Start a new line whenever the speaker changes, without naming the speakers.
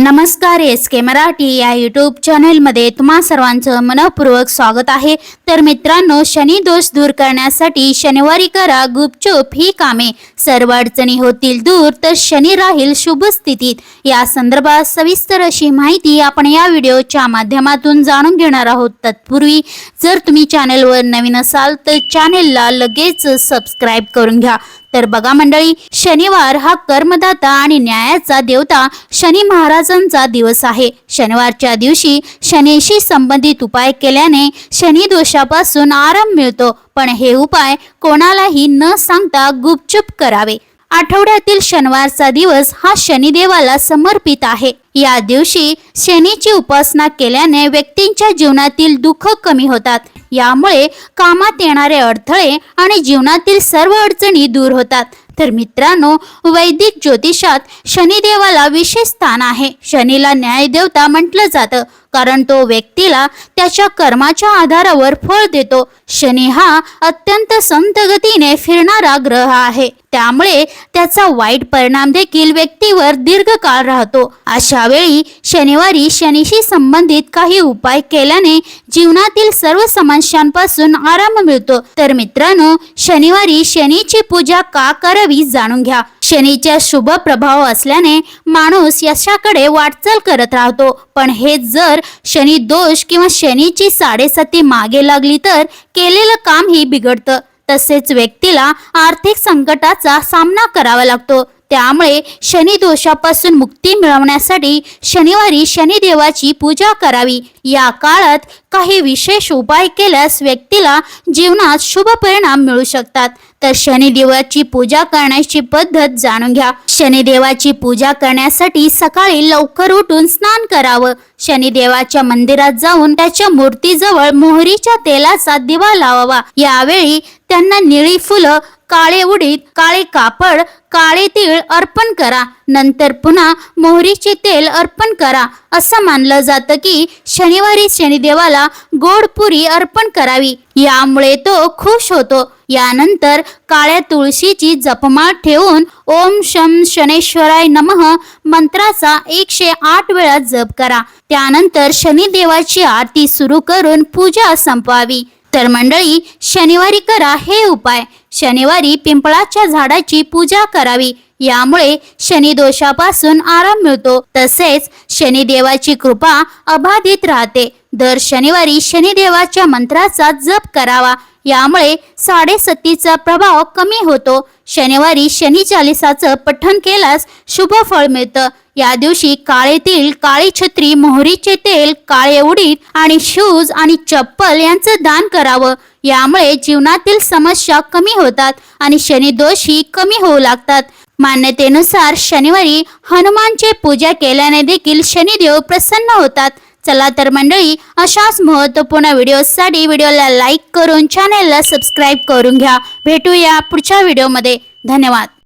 नमस्कार एस के मराठी या यूट्यूब चॅनेलमध्ये तुम्हा सर्वांचं मनपूर्वक स्वागत आहे. तर मित्रांनो शनी दोष दूर करण्यासाठी शनिवारी करा गुपचूप ही कामे. सर्व अडचणी होतील दूर तर शनी राहील शुभ स्थितीत. या संदर्भात सविस्तर अशी माहिती आपण या व्हिडिओच्या माध्यमातून जाणून घेणार आहोत. तत्पूर्वी जर तुम्ही चॅनेलवर नवीन असाल तर चॅनेलला लगेच सबस्क्राईब करून घ्या. तर बघा मंडळी शनिवार हा कर्मदाता आणि न्यायाचा देवता शनी महाराजांचा दिवस आहे. शनिवारच्या दिवशी शनीशी संबंधित उपाय केल्याने शनी दोषापासून आराम मिळतो. पण हे उपाय कोणालाही न सांगता गुपचूप करावे. आठवड्यातील शनिवारचा दिवस हा शनिदेवाला समर्पित आहे. या दिवशी शनीची उपासना केल्याने व्यक्तींच्या जीवनातील दुःख कमी होतात. यामुळे कामात येणारे अडथळे आणि जीवनातील सर्व अडचणी दूर होतात. तर मित्रांनो वैदिक ज्योतिषात शनिदेवाला विशेष स्थान आहे. शनीला न्यायदेवता म्हटलं जातं. कारण तो व्यक्तीला त्याच्या कर्माच्या आधारावर फळ देतो. शनी हा अत्यंत संत गतीने फिरणारा ग्रह आहे. त्यामुळे त्याचा वाईट परिणाम देखील व्यक्तीवर दीर्घकाळ राहतो. अशा वेळी शनिवारी शनीशी संबंधित काही उपाय केल्याने जीवनातील सर्व समस्यांपासून आराम मिळतो. तर मित्रांनो शनिवारी शनीची पूजा का करावी जाणून घ्या. शनीच्या शुभ प्रभाव असल्याने माणूस यशाकडे वाटचाल करत राहतो. पण हे जर शनी दोष किंवा शनीची साडेसाती मागे लागली तर केलेलं काम ही बिघडतं. तसेच व्यक्तीला आर्थिक संकटाचा सामना करावा लागतो. त्यामुळे शनिदोषापासून मुक्ती मिळवण्यासाठी शनिवारी शनिदेवाची पूजा करावी. या काळात काही विशेष उपाय केल्यास व्यक्तीला जीवनात शुभ परिणाम मिळू शकतात. तर शनिदेवाची पूजा करण्याची पद्धत जाणून घ्या. शनिदेवाची पूजा करण्यासाठी सकाळी लवकर उठून स्नान करावं. शनिदेवाच्या मंदिरात जाऊन त्याच्या मूर्तीजवळ मोहरीच्या तेलाचा दिवा लावावा. यावेळी त्यांना निळी फुलं काळे उडीद काळे कापड काळे तीळ अर्पण करा. नंतर पुन्हा मोहरीचे तेल अर्पण करा. असं मानलं जातं की शनिवारी शनिदेवाला गोड पुरी अर्पण करावी. यामुळे तो खुश होतो. यानंतर काळ्या तुळशीची जपमाळ ठेवून ओम शम शनेश्वराय नमः मंत्राचा एकशे आठ वेळा जप करा. त्यानंतर शनिदेवाची आरती सुरू करून पूजा संपवावी. तर मंडळी शनिवारी करा हे उपाय. शनिवारी पिंपळाच्या झाडाची पूजा करावी. यामुळे शनी दोषापासून आराम मिळतो. तसेच शनिदेवाची कृपा अबाधित राहते. दर शनिवारी शनिदेवाच्या मंत्राचा जप करावा. यामुळे साडेसतीचा प्रभाव कमी होतो. शनिवारी शनी चालिसाचं पठण केल्यास शुभ फळ मिळतं. या दिवशी काळेतील काळी छत्री मोहरीचे तेल काळे उडीद आणि शूज आणि चप्पल यांचं दान करावं. यामुळे जीवनातील समस्या कमी होतात आणि शनी दोषही कमी होऊ लागतात. मान्यतेनुसार शनिवारी हनुमानची पूजा केल्याने देखील शनिदेव प्रसन्न होतात. चला तर मंडळी अशाच महत्त्वपूर्ण व्हिडिओसाठी व्हिडिओला लाईक करून चॅनेलला सबस्क्राईब करून घ्या. भेटूया पुढच्या व्हिडिओमध्ये. धन्यवाद.